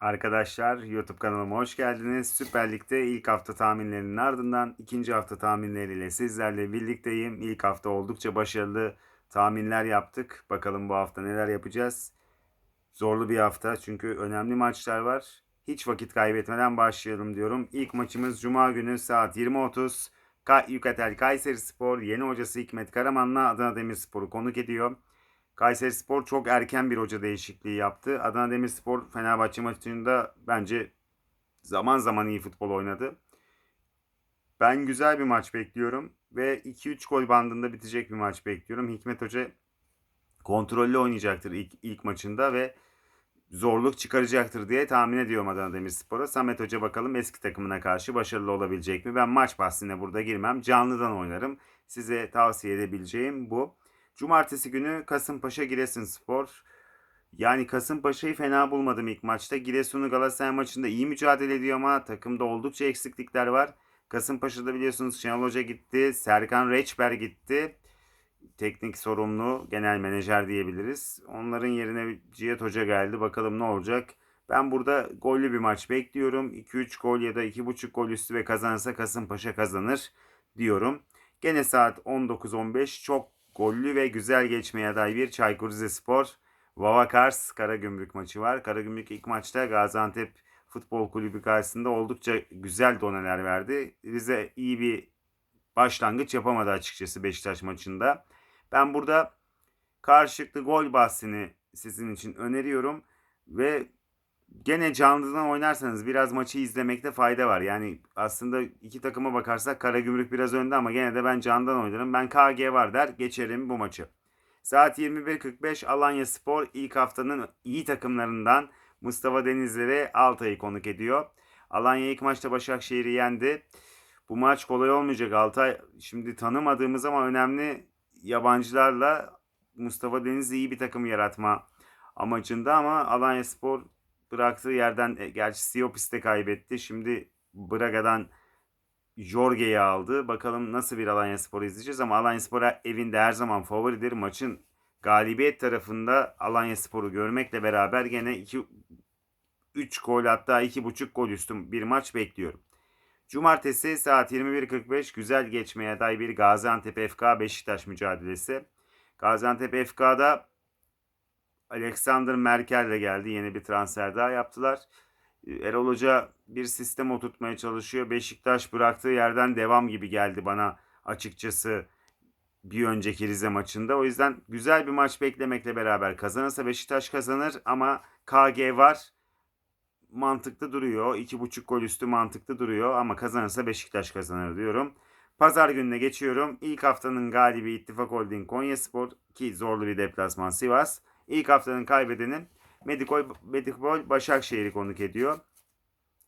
Arkadaşlar YouTube kanalıma hoş geldiniz. Süper Lig'de ilk hafta tahminlerinin ardından ikinci hafta tahminleriyle sizlerle birlikteyim. İlk hafta oldukça başarılı tahminler yaptık. Bakalım bu hafta neler yapacağız. Zorlu bir hafta çünkü önemli maçlar var. Hiç vakit kaybetmeden başlayalım diyorum. İlk maçımız Cuma günü saat 20.30. Ka Yukatel Kayseri Spor yeni hocası Hikmet Karaman'la Adana Demirspor'u konuk ediyor. Kayseri Spor çok erken bir hoca değişikliği yaptı. Adana Demirspor Fenerbahçe maçında bence zaman zaman iyi futbol oynadı. Ben güzel bir maç bekliyorum ve 2-3 gol bandında bitecek bir maç bekliyorum. Hikmet Hoca kontrollü oynayacaktır ilk, ilk maçında ve zorluk çıkaracaktır diye tahmin ediyorum Adana Demirspor'a. Samet Hoca bakalım eski takımına karşı başarılı olabilecek mi? Ben maç bahsine burada girmem. Canlıdan oynarım. Size tavsiye edebileceğim bu. Cumartesi günü Kasımpaşa Giresunspor. Yani Kasımpaşa'yı fena bulmadım ilk maçta. Giresun'u Galatasaray maçında iyi mücadele ediyor ama takımda oldukça eksiklikler var. Kasımpaşa'da biliyorsunuz Şenol Hoca gitti. Serkan Reçber gitti. Teknik sorumlu, genel menajer diyebiliriz. Onların yerine Cihat Hoca geldi. Bakalım ne olacak. Ben burada gollü bir maç bekliyorum. 2-3 gol ya da 2.5 gol üstü ve kazanırsa Kasımpaşa kazanır diyorum. Gene saat 19.15 çok gollü ve güzel geçmeye aday bir Çaykur Rizespor Vavakars Karagümrük maçı var. Karagümrük ilk maçta Gaziantep Futbol Kulübü karşısında oldukça güzel doneler verdi. Rize iyi bir başlangıç yapamadı açıkçası Beşiktaş maçında. Ben burada karşılıklı gol bahsini sizin için öneriyorum ve gene canlıdan oynarsanız biraz maçı izlemekte fayda var. Yani aslında iki takıma bakarsak Karagümrük biraz önde ama gene de ben candan oynarım. Ben KG var der geçerim bu maçı. Saat 21.45 Alanya Spor ilk haftanın iyi takımlarından Mustafa Denizleri Altay'ı konuk ediyor. Alanya ilk maçta Başakşehir'i yendi. Bu maç kolay olmayacak Altay. Şimdi tanımadığımız ama önemli yabancılarla Mustafa Denizli iyi bir takım yaratma amacında ama Alanya Spor bıraktığı yerden e, gerçi Siopis'te kaybetti. Şimdi Braga'dan Jorge'yi aldı. Bakalım nasıl bir Alanya Spor'u izleyeceğiz ama Alanya Spor'a evinde her zaman favoridir. Maçın galibiyet tarafında Alanya Spor'u görmekle beraber gene 2 3 gol hatta 2.5 gol üstü bir maç bekliyorum. Cumartesi saat 21.45 güzel geçmeye aday bir Gaziantep FK Beşiktaş mücadelesi. Gaziantep FK'da Alexander Merkel de geldi. Yeni bir transfer daha yaptılar. Erol Hoca bir sistem oturtmaya çalışıyor. Beşiktaş bıraktığı yerden devam gibi geldi bana açıkçası bir önceki Rize maçında. O yüzden güzel bir maç beklemekle beraber kazanırsa Beşiktaş kazanır ama KG var. Mantıklı duruyor. 2.5 gol üstü mantıklı duruyor ama kazanırsa Beşiktaş kazanır diyorum. Pazar gününe geçiyorum. İlk haftanın galibi İttifak Holding Konyaspor ki zorlu bir deplasman Sivas. İlk haftanın kaybedeni Medikol, Medikol Başakşehir'i konuk ediyor.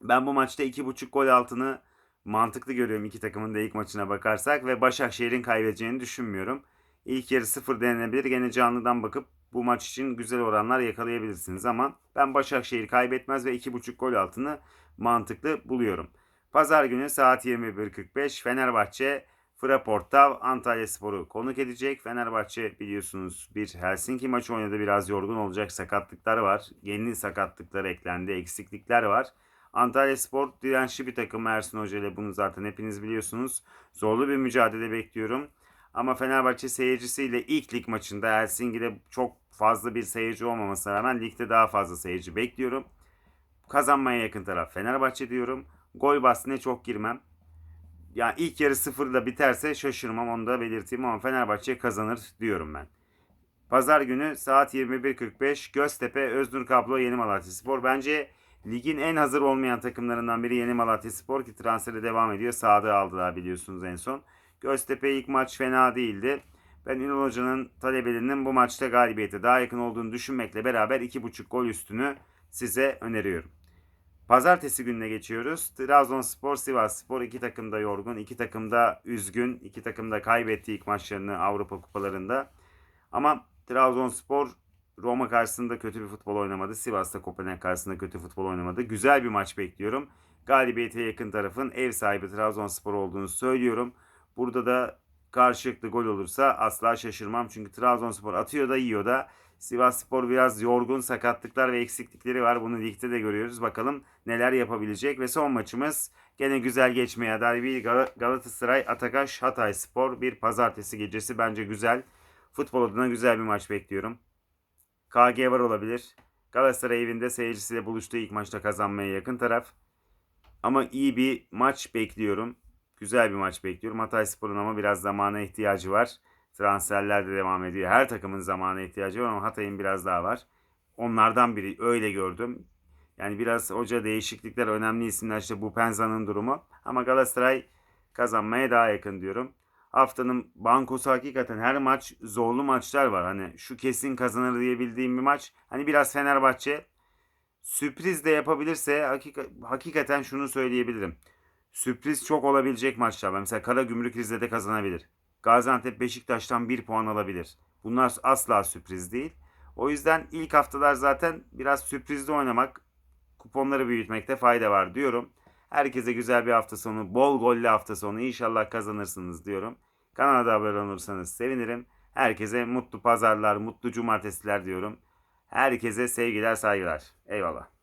Ben bu maçta 2.5 gol altını mantıklı görüyorum iki takımın da ilk maçına bakarsak ve Başakşehir'in kaybedeceğini düşünmüyorum. İlk yarı sıfır denenebilir. Gene canlıdan bakıp bu maç için güzel oranlar yakalayabilirsiniz ama ben Başakşehir kaybetmez ve 2.5 gol altını mantıklı buluyorum. Pazar günü saat 21.45 Fenerbahçe Fraport'ta Antalya Sporu konuk edecek. Fenerbahçe biliyorsunuz bir Helsinki maçı oynadı. Biraz yorgun olacak. Sakatlıklar var. Yeni sakatlıklar eklendi. Eksiklikler var. Antalya Spor dirençli bir takım Ersun Hoca ile bunu zaten hepiniz biliyorsunuz. Zorlu bir mücadele bekliyorum. Ama Fenerbahçe seyircisiyle ilk lig maçında Helsinki'de çok fazla bir seyirci olmamasına rağmen ligde daha fazla seyirci bekliyorum. Kazanmaya yakın taraf Fenerbahçe diyorum. Gol bahsine çok girmem. Yani ilk yarı sıfırla biterse şaşırmam onu da belirteyim ama Fenerbahçe kazanır diyorum ben. Pazar günü saat 21.45 Göztepe Öznur Kablo Yeni Malatya Spor. Bence ligin en hazır olmayan takımlarından biri Yeni Malatya Spor ki transferi devam ediyor. Sadığı aldılar biliyorsunuz en son. Göztepe ilk maç fena değildi. Ben Ünal Hoca'nın talebelerinin bu maçta galibiyete daha yakın olduğunu düşünmekle beraber 2.5 gol üstünü size öneriyorum. Pazartesi gününe geçiyoruz. Trabzonspor, Sivasspor iki takım da yorgun, iki takım da üzgün, iki takım da kaybetti ilk maçlarını Avrupa kupalarında. Ama Trabzonspor Roma karşısında kötü bir futbol oynamadı. Sivas'ta Kopenhag karşısında kötü futbol oynamadı. Güzel bir maç bekliyorum. Galibiyete yakın tarafın ev sahibi Trabzonspor olduğunu söylüyorum. Burada da karşılıklı gol olursa asla şaşırmam. Çünkü Trabzonspor atıyor da yiyor da Sivas Spor biraz yorgun sakatlıklar ve eksiklikleri var. Bunu ligde de görüyoruz. Bakalım neler yapabilecek. Ve son maçımız gene güzel geçmeye bir Gal- Galatasaray Atakaş Hatay Spor. Bir pazartesi gecesi bence güzel. Futbol adına güzel bir maç bekliyorum. KG var olabilir. Galatasaray evinde seyircisiyle buluştuğu ilk maçta kazanmaya yakın taraf. Ama iyi bir maç bekliyorum. Güzel bir maç bekliyorum. Hatay Spor'un ama biraz zamana ihtiyacı var. Transferler de devam ediyor. Her takımın zamana ihtiyacı var ama Hatay'ın biraz daha var. Onlardan biri öyle gördüm. Yani biraz hoca değişiklikler önemli isimler işte bu Penza'nın durumu. Ama Galatasaray kazanmaya daha yakın diyorum. Haftanın bankosu hakikaten her maç zorlu maçlar var. Hani şu kesin kazanır diyebildiğim bir maç. Hani biraz Fenerbahçe sürpriz de yapabilirse hakika, hakikaten şunu söyleyebilirim. Sürpriz çok olabilecek maçlar var. Mesela Karagümrük Rize'de kazanabilir. Gaziantep Beşiktaş'tan bir puan alabilir. Bunlar asla sürpriz değil. O yüzden ilk haftalar zaten biraz sürprizli oynamak, kuponları büyütmekte fayda var diyorum. Herkese güzel bir hafta sonu, bol gollü hafta sonu inşallah kazanırsınız diyorum. Kanala da abone olursanız sevinirim. Herkese mutlu pazarlar, mutlu cumartesiler diyorum. Herkese sevgiler, saygılar. Eyvallah.